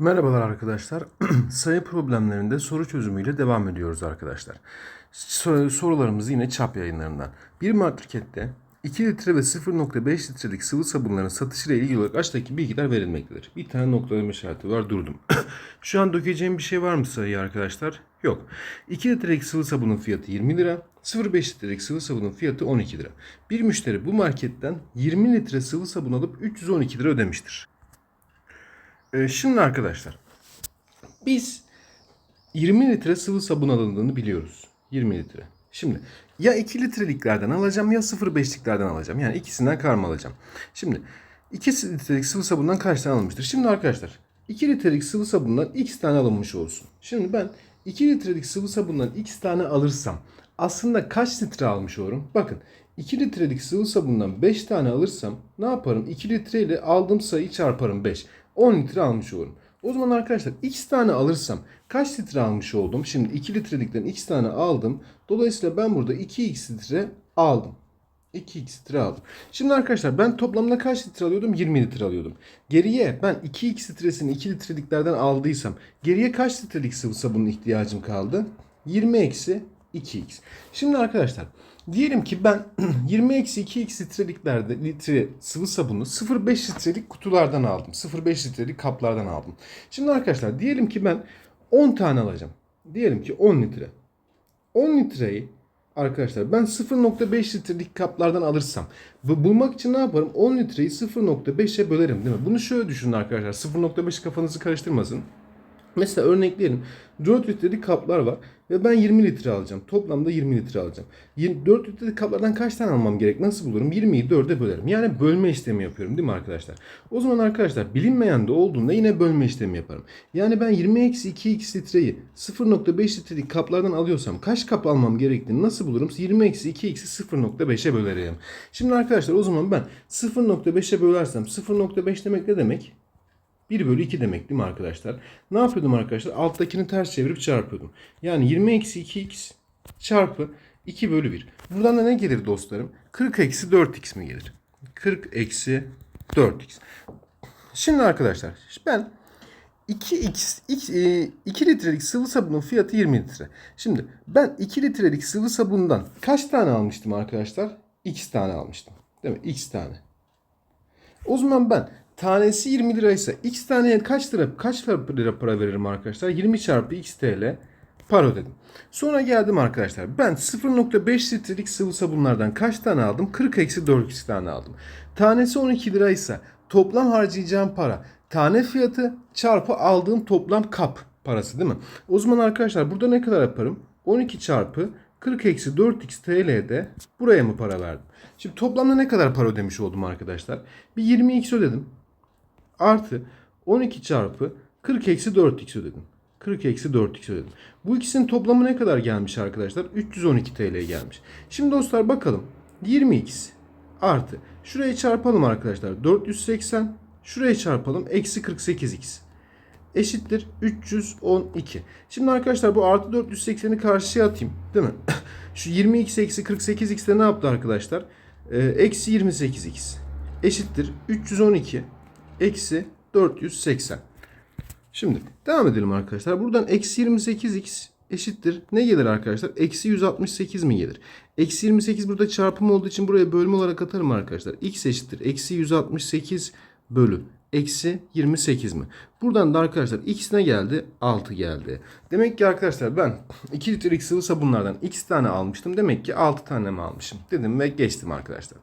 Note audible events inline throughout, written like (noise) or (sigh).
Merhabalar arkadaşlar. (clears throat) Sayı problemlerinde soru çözümüyle devam ediyoruz arkadaşlar. Sor- Sorularımız yine çap yayınlarından. Bir markette 2 litre ve 0.5 litrelik sıvı sabunların satışıyla ilgili olarak aşağıdaki bilgiler verilmektedir. Bir tane noktalama işareti var durdum. (clears throat) Şu an dökeceğim bir şey var mı sayı arkadaşlar? Yok. 2 litrelik sıvı sabunun fiyatı 20 lira. 0.5 litrelik sıvı sabunun fiyatı 12 lira. Bir müşteri bu marketten 20 litre sıvı sabun alıp 312 lira ödemiştir. Ee, şimdi arkadaşlar biz 20 litre sıvı sabun alındığını biliyoruz. 20 litre. Şimdi ya 2 litreliklerden alacağım ya 0.5'liklerden alacağım. Yani ikisinden karma alacağım. Şimdi 2 litrelik sıvı sabundan kaç tane alınmıştır? Şimdi arkadaşlar 2 litrelik sıvı sabundan x tane alınmış olsun. Şimdi ben 2 litrelik sıvı sabundan x tane alırsam aslında kaç litre almış olurum? Bakın 2 litrelik sıvı sabundan 5 tane alırsam ne yaparım? 2 litre ile aldığım sayıyı çarparım 5. 10 litre almış olurum. O zaman arkadaşlar x tane alırsam kaç litre almış oldum? Şimdi 2 litrelikten x tane aldım. Dolayısıyla ben burada 2x litre aldım. 2x litre aldım. Şimdi arkadaşlar ben toplamda kaç litre alıyordum? 20 litre alıyordum. Geriye ben 2x litresini 2 litreliklerden aldıysam geriye kaç litrelik sıvı sabunun ihtiyacım kaldı? 20 eksi 2x. Şimdi arkadaşlar diyelim ki ben (clears throat) 20 eksi 2x litreliklerde litre sıvı sabunu 0,5 litrelik kutulardan aldım. 0,5 litrelik kaplardan aldım. Şimdi arkadaşlar diyelim ki ben 10 tane alacağım. Diyelim ki 10 litre. 10 litreyi arkadaşlar ben 0.5 litrelik kaplardan alırsam bu bulmak için ne yaparım? 10 litreyi 0.5'e bölerim değil mi? Bunu şöyle düşünün arkadaşlar. 0.5 kafanızı karıştırmasın. Mesela örnekleyelim. 4 litrelik kaplar var ve ben 20 litre alacağım. Toplamda 20 litre alacağım. 4 litrelik kaplardan kaç tane almam gerek? Nasıl bulurum? 20'yi 4'e bölerim. Yani bölme işlemi yapıyorum değil mi arkadaşlar? O zaman arkadaşlar bilinmeyen de olduğunda yine bölme işlemi yaparım. Yani ben 20 eksi 2x litreyi 0.5 litrelik kaplardan alıyorsam kaç kap almam gerektiğini nasıl bulurum? 20 eksi 2x'i 0.5'e bölerim. Şimdi arkadaşlar o zaman ben 0.5'e bölersem 0.5 demek ne demek? 1 bölü 2 demek değil mi arkadaşlar? Ne yapıyordum arkadaşlar? Alttakini ters çevirip çarpıyordum. Yani 20 eksi 2x çarpı 2 bölü 1. Buradan da ne gelir dostlarım? 40 eksi 4x mi gelir? 40 eksi 4x. Şimdi arkadaşlar ben 2x 2, 2 litrelik sıvı sabunun fiyatı 20 litre. Şimdi ben 2 litrelik sıvı sabundan kaç tane almıştım arkadaşlar? X tane almıştım. Değil mi? X tane. O zaman ben tanesi 20 liraysa x taneye kaç lira kaç lira para veririm arkadaşlar? 20 çarpı x TL para ödedim. Sonra geldim arkadaşlar. Ben 0.5 litrelik sıvı sabunlardan kaç tane aldım? 40 eksi 4 tane aldım. Tanesi 12 liraysa toplam harcayacağım para tane fiyatı çarpı aldığım toplam kap parası değil mi? O zaman arkadaşlar burada ne kadar yaparım? 12 çarpı 40 eksi 4x TL'de buraya mı para verdim? Şimdi toplamda ne kadar para ödemiş oldum arkadaşlar? Bir 20x ödedim. Artı 12 çarpı 40 eksi 4x ödedim. 40 eksi 4x ödedim. Bu ikisinin toplamı ne kadar gelmiş arkadaşlar? 312 TL gelmiş. Şimdi dostlar bakalım. 20x artı. Şurayı çarpalım arkadaşlar. 480. Şurayı çarpalım. Eksi 48x eşittir 312. Şimdi arkadaşlar bu artı 480'i karşıya atayım. Değil mi? (coughs) Şu 20x eksi 48x de ne yaptı arkadaşlar? Ee, eksi 28x eşittir 312 eksi 480. Şimdi devam edelim arkadaşlar. Buradan eksi 28x eşittir. Ne gelir arkadaşlar? Eksi 168 mi gelir? Eksi 28 burada çarpım olduğu için buraya bölme olarak atarım arkadaşlar. x eşittir. Eksi 168 bölü eksi 28 mi? Buradan da arkadaşlar x ne geldi? 6 geldi. Demek ki arkadaşlar ben 2 litrelik sıvı sabunlardan x tane almıştım. Demek ki 6 tane mi almışım? Dedim ve geçtim arkadaşlar.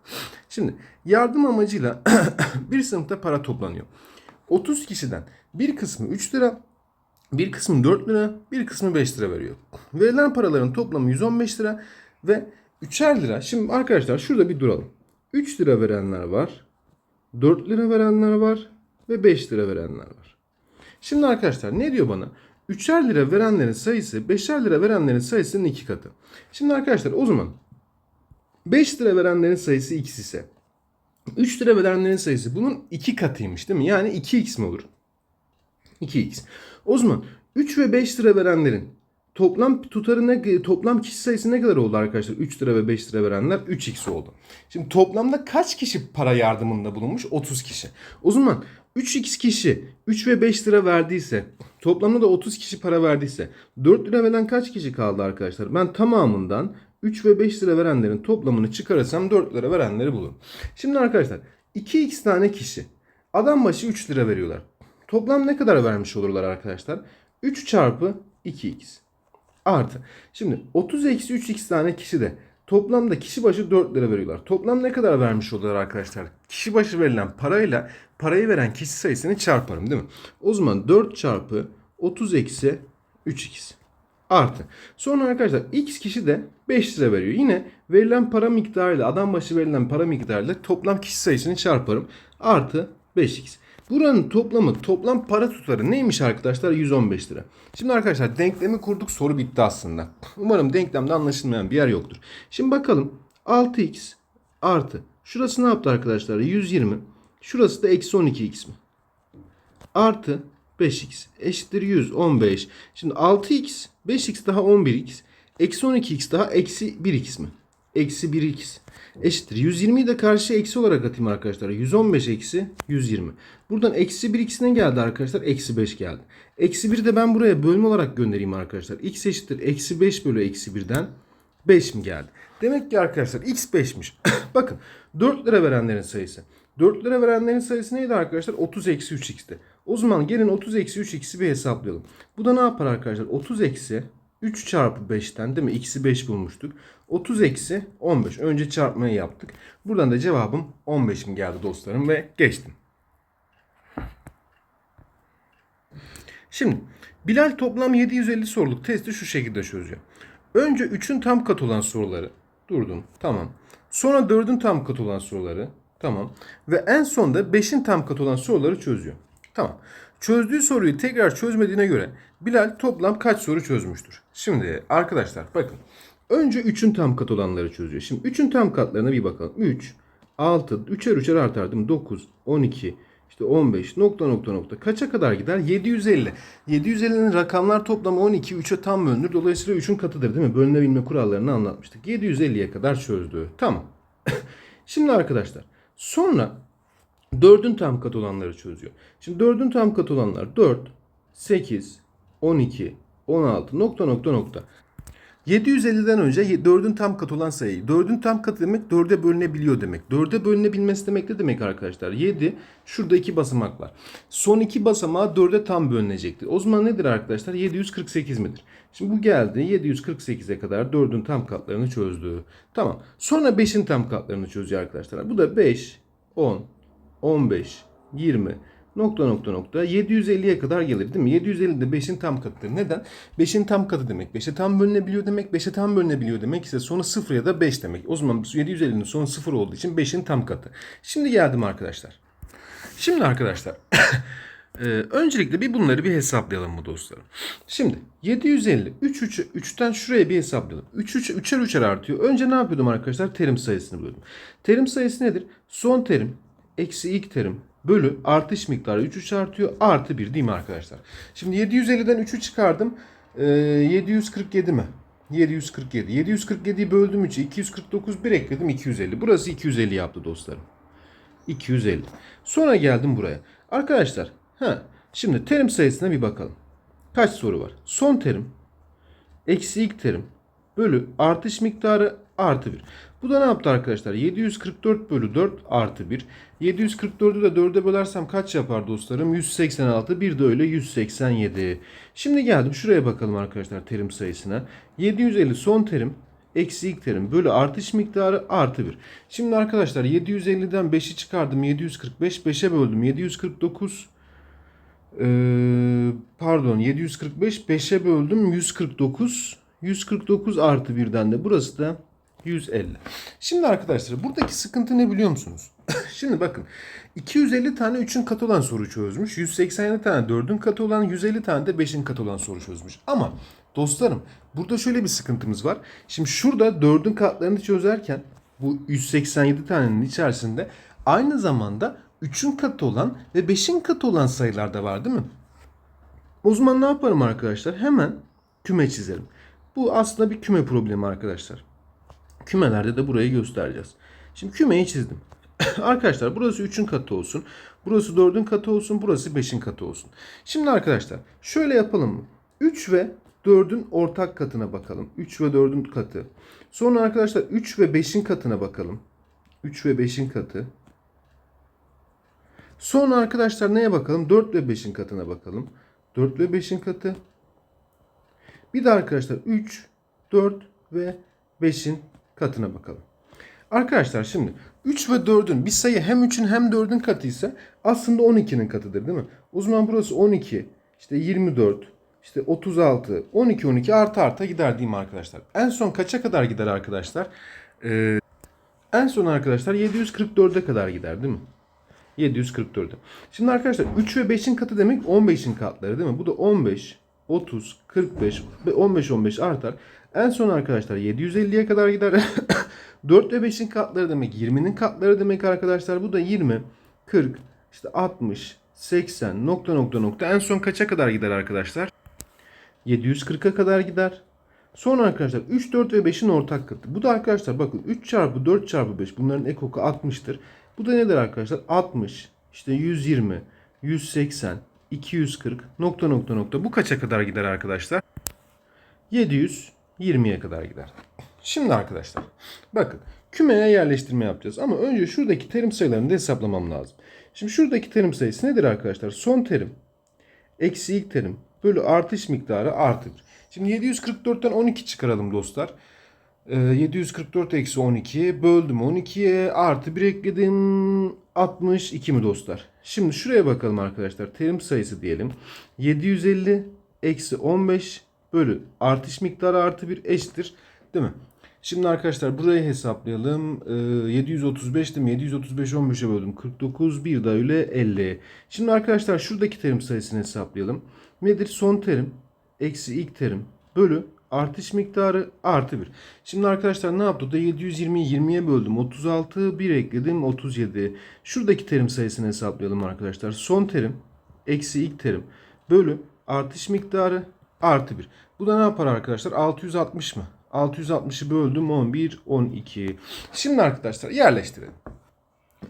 Şimdi yardım amacıyla (coughs) bir sınıfta para toplanıyor. 30 kişiden bir kısmı 3 lira, bir kısmı 4 lira, bir kısmı 5 lira veriyor. Verilen paraların toplamı 115 lira ve 3'er lira. Şimdi arkadaşlar şurada bir duralım. 3 lira verenler var. 4 lira verenler var ve 5 lira verenler var. Şimdi arkadaşlar ne diyor bana? 3'er lira verenlerin sayısı 5'er lira verenlerin sayısının 2 katı. Şimdi arkadaşlar o zaman 5 lira verenlerin sayısı x ise 3 lira verenlerin sayısı bunun 2 katıymış değil mi? Yani 2x mi olur? 2x. O zaman 3 ve 5 lira verenlerin toplam tutarı ne toplam kişi sayısı ne kadar oldu arkadaşlar? 3 lira ve 5 lira verenler 3x oldu. Şimdi toplamda kaç kişi para yardımında bulunmuş? 30 kişi. O zaman 3x kişi 3 ve 5 lira verdiyse toplamda da 30 kişi para verdiyse 4 lira veren kaç kişi kaldı arkadaşlar? Ben tamamından 3 ve 5 lira verenlerin toplamını çıkarırsam 4 lira verenleri bulurum. Şimdi arkadaşlar 2x tane kişi adam başı 3 lira veriyorlar. Toplam ne kadar vermiş olurlar arkadaşlar? 3 çarpı 2x artı. Şimdi 30 eksi 3x tane kişi de toplamda kişi başı 4 lira veriyorlar. Toplam ne kadar vermiş oluyorlar arkadaşlar? Kişi başı verilen parayla parayı veren kişi sayısını çarparım değil mi? O zaman 4 çarpı 30 eksi 3x artı. Sonra arkadaşlar x kişi de 5 lira veriyor. Yine verilen para miktarıyla adam başı verilen para miktarıyla toplam kişi sayısını çarparım. Artı 5x. Buranın toplamı toplam para tutarı neymiş arkadaşlar? 115 lira. Şimdi arkadaşlar denklemi kurduk soru bitti aslında. Umarım denklemde anlaşılmayan bir yer yoktur. Şimdi bakalım 6x artı. Şurası ne yaptı arkadaşlar? 120. Şurası da eksi 12x mi? Artı 5x eşittir 115. Şimdi 6x 5x daha 11x eksi 12x daha eksi 1x mi? Eksi 1x eşittir. 120'yi de karşıya eksi olarak atayım arkadaşlar. 115 eksi 120. Buradan eksi 1x ne geldi arkadaşlar? Eksi 5 geldi. Eksi 1 de ben buraya bölme olarak göndereyim arkadaşlar. x eşittir. Eksi 5 bölü eksi 1'den 5 mi geldi? Demek ki arkadaşlar x 5'miş. (coughs) Bakın 4 lira verenlerin sayısı. 4 lira verenlerin sayısı neydi arkadaşlar? 30 eksi 3x'ti. O zaman gelin 30 eksi 3x'i bir hesaplayalım. Bu da ne yapar arkadaşlar? 30 eksi 3 çarpı 5'ten değil mi? X'i 5 bulmuştuk. 30 eksi 15. Önce çarpmayı yaptık. Buradan da cevabım 15 mi geldi dostlarım ve geçtim. Şimdi Bilal toplam 750 soruluk testi şu şekilde çözüyor. Önce 3'ün tam katı olan soruları durdum. Tamam. Sonra 4'ün tam katı olan soruları tamam. Ve en sonda 5'in tam katı olan soruları çözüyor. Tamam. Çözdüğü soruyu tekrar çözmediğine göre Bilal toplam kaç soru çözmüştür? Şimdi arkadaşlar bakın. Önce 3'ün tam katı olanları çözüyor. Şimdi 3'ün tam katlarına bir bakalım. 3, 6, 3'er 3'er artar değil mi? 9, 12, işte 15 nokta nokta nokta. Kaça kadar gider? 750. 750'nin rakamlar toplamı 12. 3'e tam bölünür. Dolayısıyla 3'ün katıdır değil mi? Bölünebilme kurallarını anlatmıştık. 750'ye kadar çözdü. Tamam. (laughs) Şimdi arkadaşlar. Sonra 4'ün tam katı olanları çözüyor. Şimdi 4'ün tam katı olanlar 4, 8, 12, 16 nokta nokta nokta. 750'den önce 4'ün tam katı olan sayı. 4'ün tam katı demek 4'e bölünebiliyor demek. 4'e bölünebilmesi demek ne demek arkadaşlar? 7 şurada iki basamak var. Son iki basamağı 4'e tam bölünecekti. O zaman nedir arkadaşlar? 748 midir? Şimdi bu geldi 748'e kadar 4'ün tam katlarını çözdü. Tamam. Sonra 5'in tam katlarını çözüyor arkadaşlar. Bu da 5, 10, 15, 20, nokta nokta nokta 750'ye kadar gelir değil mi? 750 de 5'in tam katıdır. Neden? 5'in tam katı demek. 5'e tam bölünebiliyor demek. 5'e tam bölünebiliyor demek ise sonu 0 ya da 5 demek. O zaman 750'nin sonu 0 olduğu için 5'in tam katı. Şimdi geldim arkadaşlar. Şimdi arkadaşlar Ee, (coughs) öncelikle bir bunları bir hesaplayalım mı dostlarım? Şimdi 750 3 3 3'ten şuraya bir hesaplayalım. 3 3 3'er 3'er artıyor. Önce ne yapıyordum arkadaşlar? Terim sayısını buluyordum. Terim sayısı nedir? Son terim eksi ilk terim bölü artış miktarı 3 3 artıyor artı 1 değil mi arkadaşlar? Şimdi 750'den 3'ü çıkardım. Ee, 747 mi? 747. 747'yi böldüm 3'e 249 bir ekledim 250. Burası 250 yaptı dostlarım. 250. Sonra geldim buraya. Arkadaşlar ha, şimdi terim sayısına bir bakalım. Kaç soru var? Son terim eksi ilk terim bölü artış miktarı artı 1. Bu da ne yaptı arkadaşlar? 744 bölü 4 artı 1. 744'ü de 4'e bölersem kaç yapar dostlarım? 186. Bir de öyle 187. Şimdi geldim şuraya bakalım arkadaşlar terim sayısına. 750 son terim eksi ilk terim bölü artış miktarı artı 1. Şimdi arkadaşlar 750'den 5'i çıkardım 745. 5'e böldüm 749. Ee, pardon 745 5'e böldüm 149. 149 artı 1'den de burası da 150. Şimdi arkadaşlar buradaki sıkıntı ne biliyor musunuz? (laughs) Şimdi bakın 250 tane 3'ün katı olan soru çözmüş. 187 tane 4'ün katı olan 150 tane de 5'in katı olan soru çözmüş. Ama dostlarım burada şöyle bir sıkıntımız var. Şimdi şurada 4'ün katlarını çözerken bu 187 tanenin içerisinde aynı zamanda 3'ün katı olan ve 5'in katı olan sayılar da var değil mi? O zaman ne yaparım arkadaşlar? Hemen küme çizelim. Bu aslında bir küme problemi arkadaşlar. Kümelerde de burayı göstereceğiz. Şimdi kümeyi çizdim. (laughs) arkadaşlar burası 3'ün katı olsun. Burası 4'ün katı olsun. Burası 5'in katı olsun. Şimdi arkadaşlar şöyle yapalım mı? 3 ve 4'ün ortak katına bakalım. 3 ve 4'ün katı. Sonra arkadaşlar 3 ve 5'in katına bakalım. 3 ve 5'in katı. Sonra arkadaşlar neye bakalım? 4 ve 5'in katına bakalım. 4 ve 5'in katı. Bir de arkadaşlar 3, 4 ve 5'in katına bakalım. Arkadaşlar şimdi 3 ve 4'ün bir sayı hem 3'ün hem 4'ün katıysa aslında 12'nin katıdır değil mi? O zaman burası 12, işte 24, işte 36, 12, 12 artı arta gider mi arkadaşlar? En son kaça kadar gider arkadaşlar? Ee, en son arkadaşlar 744'e kadar gider değil mi? 744'e. Şimdi arkadaşlar 3 ve 5'in katı demek 15'in katları değil mi? Bu da 15, 30, 45 ve 15 15 artar. En son arkadaşlar 750'ye kadar gider. (coughs) 4 ve 5'in katları demek 20'nin katları demek arkadaşlar. Bu da 20, 40, işte 60, 80 nokta nokta nokta. En son kaça kadar gider arkadaşlar? 740'a kadar gider. Sonra arkadaşlar 3, 4 ve 5'in ortak katı. Bu da arkadaşlar bakın 3 çarpı 4 çarpı 5 bunların ekoku 60'tır. Bu da nedir arkadaşlar? 60, işte 120, 180, 240 nokta nokta nokta. Bu kaça kadar gider arkadaşlar? 720'ye kadar gider. Şimdi arkadaşlar bakın kümeye yerleştirme yapacağız. Ama önce şuradaki terim sayılarını da hesaplamam lazım. Şimdi şuradaki terim sayısı nedir arkadaşlar? Son terim eksi ilk terim bölü artış miktarı artı 1. Şimdi 744'ten 12 çıkaralım dostlar. Ee, 744 eksi 12 böldüm 12'ye artı 1 ekledim 62 mi dostlar? Şimdi şuraya bakalım arkadaşlar. Terim sayısı diyelim. 750 eksi 15 bölü artış miktarı artı 1 eşittir. Değil mi? Şimdi arkadaşlar burayı hesaplayalım. Ee, 735 değil mi? 735 15'e böldüm. 49 bir de öyle 50. Şimdi arkadaşlar şuradaki terim sayısını hesaplayalım. Nedir? Son terim eksi ilk terim bölü artış miktarı artı 1. Şimdi arkadaşlar ne yaptı? Da 720'yi 20'ye böldüm. 36 1 ekledim 37. Şuradaki terim sayısını hesaplayalım arkadaşlar. Son terim eksi ilk terim bölü artış miktarı artı 1. Bu da ne yapar arkadaşlar? 660 mı? 660'ı böldüm 11 12. Şimdi arkadaşlar yerleştirelim.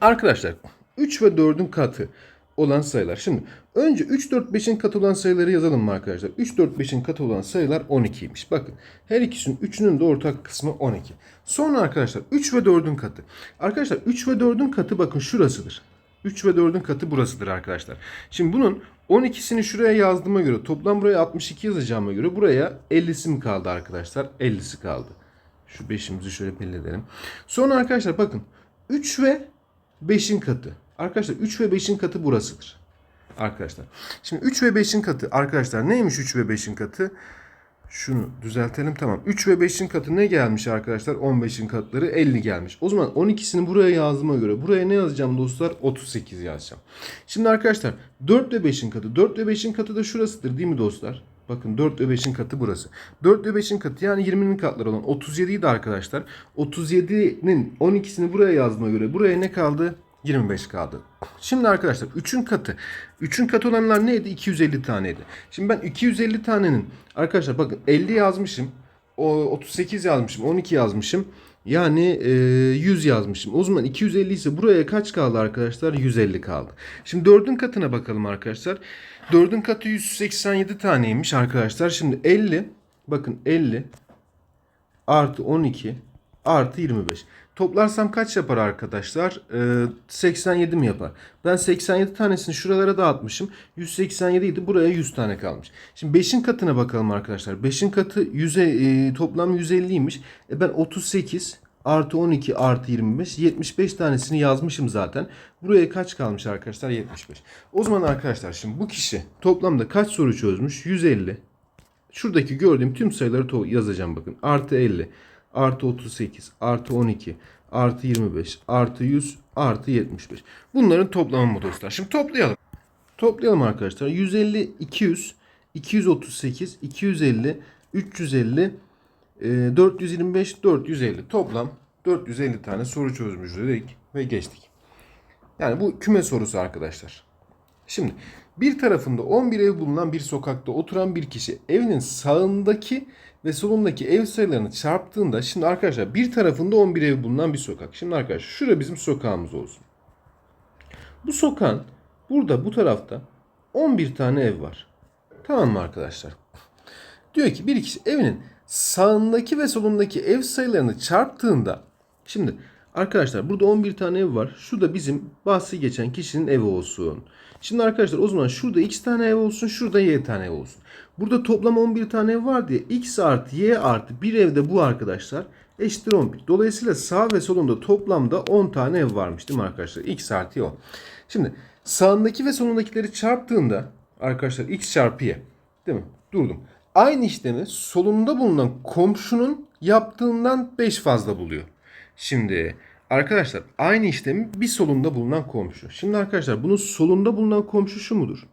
Arkadaşlar 3 ve 4'ün katı olan sayılar. Şimdi önce 3, 4, 5'in katı olan sayıları yazalım mı arkadaşlar? 3, 4, 5'in katı olan sayılar 12'ymiş. Bakın her ikisinin 3'ünün de ortak kısmı 12. Sonra arkadaşlar 3 ve 4'ün katı. Arkadaşlar 3 ve 4'ün katı bakın şurasıdır. 3 ve 4'ün katı burasıdır arkadaşlar. Şimdi bunun 12'sini şuraya yazdığıma göre toplam buraya 62 yazacağıma göre buraya 50'si mi kaldı arkadaşlar? 50'si kaldı. Şu 5'imizi şöyle belli. Sonra arkadaşlar bakın 3 ve 5'in katı. Arkadaşlar 3 ve 5'in katı burasıdır. Arkadaşlar. Şimdi 3 ve 5'in katı arkadaşlar neymiş 3 ve 5'in katı? Şunu düzeltelim tamam. 3 ve 5'in katı ne gelmiş arkadaşlar? 15'in katları 50 gelmiş. O zaman 12'sini buraya yazdığıma göre buraya ne yazacağım dostlar? 38 yazacağım. Şimdi arkadaşlar 4 ve 5'in katı. 4 ve 5'in katı da şurasıdır değil mi dostlar? Bakın 4 ve 5'in katı burası. 4 ve 5'in katı yani 20'nin katları olan 37 de arkadaşlar. 37'nin 12'sini buraya yazdığıma göre buraya ne kaldı? 25 kaldı. Şimdi arkadaşlar 3'ün katı. 3'ün katı olanlar neydi? 250 taneydi. Şimdi ben 250 tanenin arkadaşlar bakın 50 yazmışım. O 38 yazmışım. 12 yazmışım. Yani e, 100 yazmışım. O zaman 250 ise buraya kaç kaldı arkadaşlar? 150 kaldı. Şimdi 4'ün katına bakalım arkadaşlar. 4'ün katı 187 taneymiş arkadaşlar. Şimdi 50 bakın 50 artı 12 artı 25. Toplarsam kaç yapar arkadaşlar? Ee, 87 mi yapar? Ben 87 tanesini şuralara dağıtmışım. 187 idi. Buraya 100 tane kalmış. Şimdi 5'in katına bakalım arkadaşlar. 5'in katı 100'e, e, toplam 150'ymiş. E ben 38 artı 12 artı 25 75 tanesini yazmışım zaten. Buraya kaç kalmış arkadaşlar? 75. O zaman arkadaşlar şimdi bu kişi toplamda kaç soru çözmüş? 150. Şuradaki gördüğüm tüm sayıları yazacağım bakın. Artı 50 artı 38, artı 12, artı 25, artı 100, artı 75. Bunların toplamı mı dostlar? Şimdi toplayalım. Toplayalım arkadaşlar. 150, 200, 238, 250, 350, e, 425, 450. Toplam 450 tane soru çözmüş dedik ve geçtik. Yani bu küme sorusu arkadaşlar. Şimdi Bir tarafında 11 ev bulunan bir sokakta oturan bir kişi evinin sağındaki ve solundaki ev sayılarını çarptığında şimdi arkadaşlar bir tarafında 11 ev bulunan bir sokak. Şimdi arkadaşlar şura bizim sokağımız olsun. Bu sokağın burada bu tarafta 11 tane ev var. Tamam mı arkadaşlar? Diyor ki bir kişi evinin sağındaki ve solundaki ev sayılarını çarptığında şimdi arkadaşlar burada 11 tane ev var. Şu da bizim bahsi geçen kişinin evi olsun. Şimdi arkadaşlar o zaman şurada x tane ev olsun, şurada y tane ev olsun. Burada toplam 11 tane ev var diye x artı y artı bir evde bu arkadaşlar eşittir 11. Dolayısıyla sağ ve solunda toplamda 10 tane ev varmış değil mi arkadaşlar? x artı y 10. Şimdi sağındaki ve solundakileri çarptığında arkadaşlar x çarpı y değil mi? Durdum. Aynı işlemi solunda bulunan komşunun yaptığından 5 fazla buluyor. Şimdi arkadaşlar aynı işlemi bir solunda bulunan komşu. Şimdi arkadaşlar bunun solunda bulunan komşu şu mudur?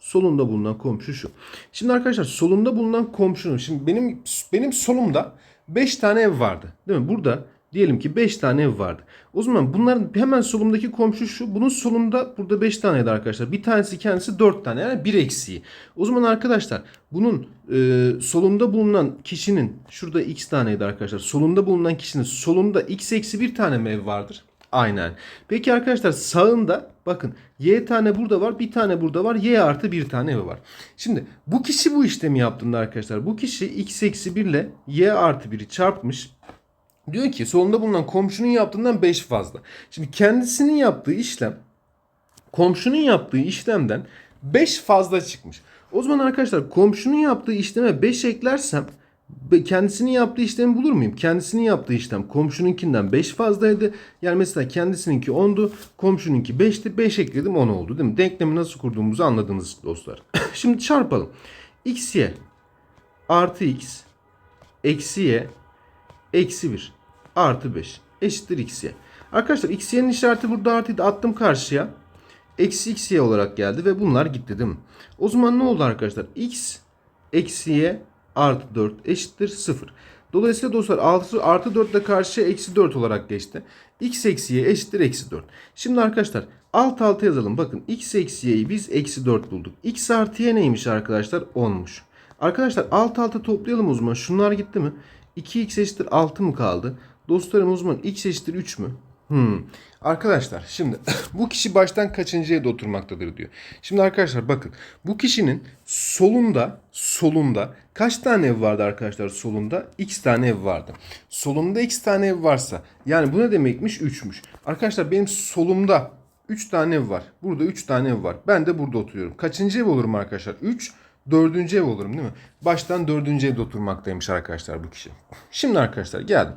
Solunda bulunan komşu şu. Şimdi arkadaşlar solunda bulunan komşunun şimdi benim benim solumda 5 tane ev vardı. Değil mi? Burada diyelim ki 5 tane ev vardı. O zaman bunların hemen solumdaki komşu şu. Bunun solunda burada 5 taneydi arkadaşlar. Bir tanesi kendisi 4 tane yani 1 eksiği. O zaman arkadaşlar bunun e, solunda bulunan kişinin şurada x taneydi arkadaşlar. Solunda bulunan kişinin solunda x eksi bir tane mi ev vardır? Aynen. Peki arkadaşlar sağında bakın y tane burada var bir tane burada var y artı bir tane evi var. Şimdi bu kişi bu işlemi yaptığında arkadaşlar bu kişi x eksi 1 ile y artı 1'i çarpmış. Diyor ki solunda bulunan komşunun yaptığından 5 fazla. Şimdi kendisinin yaptığı işlem komşunun yaptığı işlemden 5 fazla çıkmış. O zaman arkadaşlar komşunun yaptığı işleme 5 eklersem kendisinin yaptığı işlemi bulur muyum? Kendisinin yaptığı işlem komşununkinden 5 fazlaydı. Yani mesela kendisininki 10'du, komşununki 5'ti. 5 ekledim 10 oldu değil mi? Denklemi nasıl kurduğumuzu anladınız dostlar. (coughs) Şimdi çarpalım. x y artı x eksi y eksi 1 artı 5 eşittir xy. Arkadaşlar xy'nin işareti burada artıydı. Attım karşıya. Eksi xy olarak geldi ve bunlar gitti değil mi? O zaman ne oldu arkadaşlar? x eksi y artı 4 eşittir 0. Dolayısıyla dostlar artı, artı 4 de karşıya eksi 4 olarak geçti. x eksi y eşittir eksi 4. Şimdi arkadaşlar alt alta yazalım. Bakın x eksi y'yi biz eksi 4 bulduk. x artı y neymiş arkadaşlar? 10'muş. Arkadaşlar alt alta toplayalım o zaman. Şunlar gitti mi? 2x eşittir 6 mı kaldı? Dostlarım o zaman x eşittir 3 mü? Hmm. Arkadaşlar şimdi (coughs) bu kişi baştan kaçıncı evde oturmaktadır diyor. Şimdi arkadaşlar bakın bu kişinin solunda solunda kaç tane ev vardı arkadaşlar solunda? X tane ev vardı. Solumda X tane ev varsa yani bu ne demekmiş? 3'müş. Arkadaşlar benim solumda 3 tane ev var. Burada 3 tane ev var. Ben de burada oturuyorum. Kaçıncı ev olurum arkadaşlar? 3 dördüncü ev olurum değil mi? Baştan dördüncü evde oturmaktaymış arkadaşlar bu kişi. (laughs) Şimdi arkadaşlar geldim.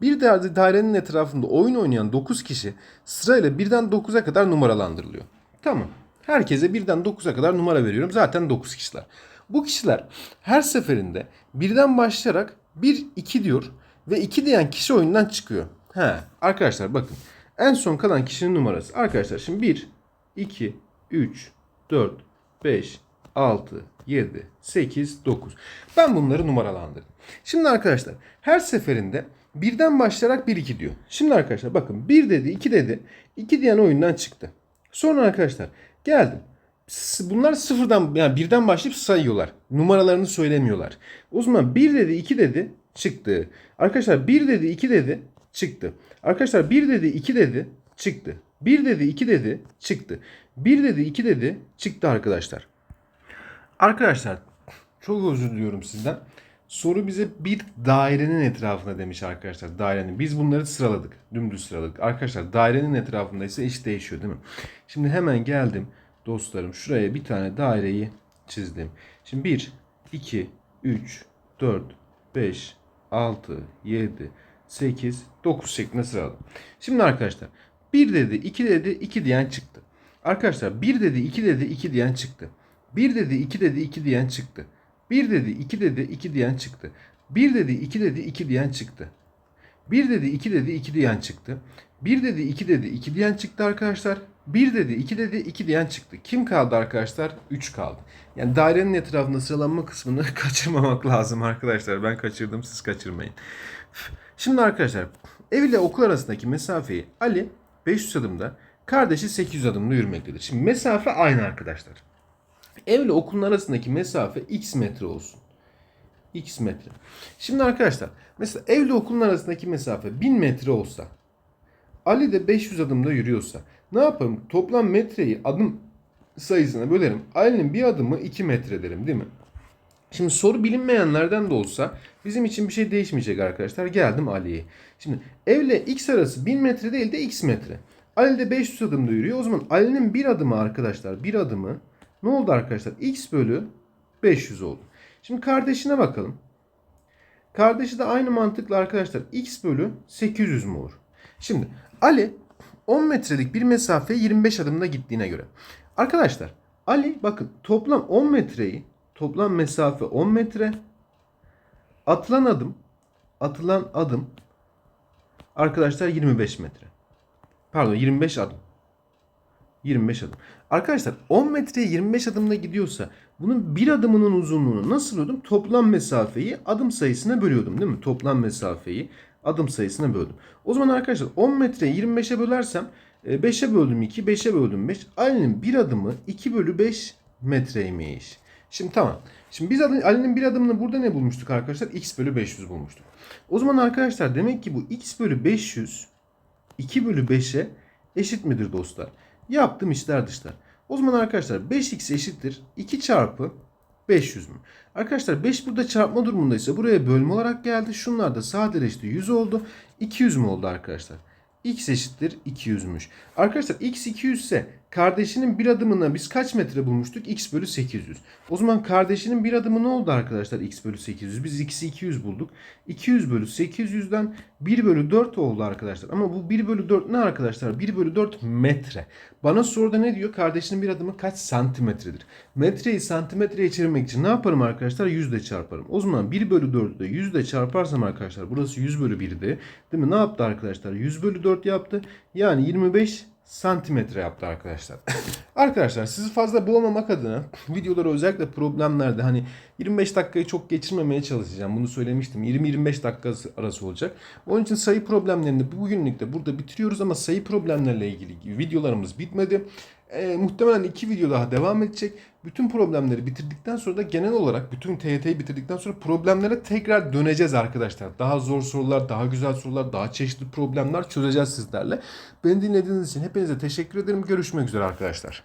Bir da- dairenin etrafında oyun oynayan 9 kişi sırayla birden 9'a kadar numaralandırılıyor. Tamam. Herkese birden 9'a kadar numara veriyorum. Zaten 9 kişiler. Bu kişiler her seferinde birden başlayarak 1 2 diyor ve 2 diyen kişi oyundan çıkıyor. He, arkadaşlar bakın. En son kalan kişinin numarası. Arkadaşlar şimdi 1 2 3 4 5 6, 7, 8, 9. Ben bunları numaralandırdım. Şimdi arkadaşlar her seferinde birden başlayarak 1 2 diyor. Şimdi arkadaşlar bakın 1 dedi 2 dedi. 2 diyen oyundan çıktı. Sonra arkadaşlar geldim. Bunlar sıfırdan yani birden başlayıp sayıyorlar. Numaralarını söylemiyorlar. O zaman 1 dedi 2 dedi çıktı. Arkadaşlar 1 dedi 2 dedi çıktı. Arkadaşlar 1 dedi 2 dedi çıktı. 1 dedi 2 dedi çıktı. 1 dedi 2 dedi çıktı arkadaşlar. Arkadaşlar çok özür diliyorum sizden. Soru bize bir dairenin etrafında demiş arkadaşlar. Dairenin. Biz bunları sıraladık. Dümdüz sıraladık. Arkadaşlar dairenin etrafında ise iş değişiyor değil mi? Şimdi hemen geldim dostlarım. Şuraya bir tane daireyi çizdim. Şimdi 1, 2, 3, 4, 5, 6, 7, 8, 9 şeklinde sıraladım. Şimdi arkadaşlar 1 dedi, 2 dedi, 2 diyen çıktı. Arkadaşlar 1 dedi, 2 dedi, 2 diyen çıktı. 1 dedi 2 dedi 2 diyen çıktı. 1 dedi 2 dedi 2 diyen çıktı. 1 dedi 2 dedi 2 diyen çıktı. 1 dedi 2 dedi 2 diyen çıktı. 1 dedi 2 dedi 2 diyen çıktı arkadaşlar. 1 dedi 2 dedi 2 diyen çıktı. Kim kaldı arkadaşlar? 3 kaldı. Yani dairenin etrafında sıralanma kısmını kaçırmamak lazım arkadaşlar. Ben kaçırdım siz kaçırmayın. Şimdi arkadaşlar ev ile okul arasındaki mesafeyi Ali 500 adımda Kardeşi 800 adımda yürümektedir. Şimdi mesafe aynı arkadaşlar. Evle okulun arasındaki mesafe x metre olsun. x metre. Şimdi arkadaşlar mesela evle okulun arasındaki mesafe 1000 metre olsa Ali de 500 adımda yürüyorsa ne yaparım? Toplam metreyi adım sayısına bölerim. Ali'nin bir adımı 2 metre derim değil mi? Şimdi soru bilinmeyenlerden de olsa bizim için bir şey değişmeyecek arkadaşlar. Geldim Ali'ye. Şimdi evle x arası 1000 metre değil de x metre. Ali de 500 adımda yürüyor. O zaman Ali'nin bir adımı arkadaşlar bir adımı ne oldu arkadaşlar? x bölü 500 oldu. Şimdi kardeşine bakalım. Kardeşi de aynı mantıkla arkadaşlar x bölü 800 mü olur? Şimdi Ali 10 metrelik bir mesafe 25 adımda gittiğine göre. Arkadaşlar Ali bakın toplam 10 metreyi toplam mesafe 10 metre atılan adım atılan adım arkadaşlar 25 metre. Pardon 25 adım. 25 adım. Arkadaşlar 10 metreye 25 adımda gidiyorsa bunun bir adımının uzunluğunu nasıl bölüyordum? Toplam mesafeyi adım sayısına bölüyordum değil mi? Toplam mesafeyi adım sayısına böldüm. O zaman arkadaşlar 10 metreyi 25'e bölersem 5'e böldüm 2, 5'e böldüm 5. Ali'nin bir adımı 2 bölü 5 metreymiş. Şimdi tamam. Şimdi biz Ali'nin bir adımını burada ne bulmuştuk arkadaşlar? X bölü 500 bulmuştuk. O zaman arkadaşlar demek ki bu X bölü 500 2 bölü 5'e eşit midir dostlar? Yaptım içler dışlar. O zaman arkadaşlar 5x eşittir 2 çarpı 500 mü? Arkadaşlar 5 burada çarpma durumundaysa buraya bölme olarak geldi. Şunlar da sadeleşti 100 oldu. 200 mü oldu arkadaşlar? x eşittir 200'müş. Arkadaşlar x 200 ise kardeşinin bir adımına biz kaç metre bulmuştuk? x bölü 800. O zaman kardeşinin bir adımı ne oldu arkadaşlar? x bölü 800. Biz x'i 200 bulduk. 200 bölü 800'den 1 bölü 4 oldu arkadaşlar. Ama bu 1 bölü 4 ne arkadaşlar? 1 bölü 4 metre. Bana soruda ne diyor? Kardeşinin bir adımı kaç santimetredir? Metreyi santimetreye çevirmek için ne yaparım arkadaşlar? Yüzle çarparım. O zaman 1 bölü 4'ü de yüzle çarparsam arkadaşlar burası 100 bölü 1'di. Değil mi? Ne yaptı arkadaşlar? 100 bölü 4 yaptı. Yani 25 santimetre yaptı arkadaşlar. (laughs) arkadaşlar sizi fazla bulamamak adına videoları özellikle problemlerde hani 25 dakikayı çok geçirmemeye çalışacağım. Bunu söylemiştim. 20-25 dakika arası olacak. Onun için sayı problemlerini bugünlük de burada bitiriyoruz ama sayı problemlerle ilgili videolarımız bitmedi. E, muhtemelen iki video daha devam edecek. Bütün problemleri bitirdikten sonra da genel olarak bütün TYT'yi bitirdikten sonra problemlere tekrar döneceğiz arkadaşlar. Daha zor sorular, daha güzel sorular, daha çeşitli problemler çözeceğiz sizlerle. Beni dinlediğiniz için hepinize teşekkür ederim. Görüşmek üzere arkadaşlar.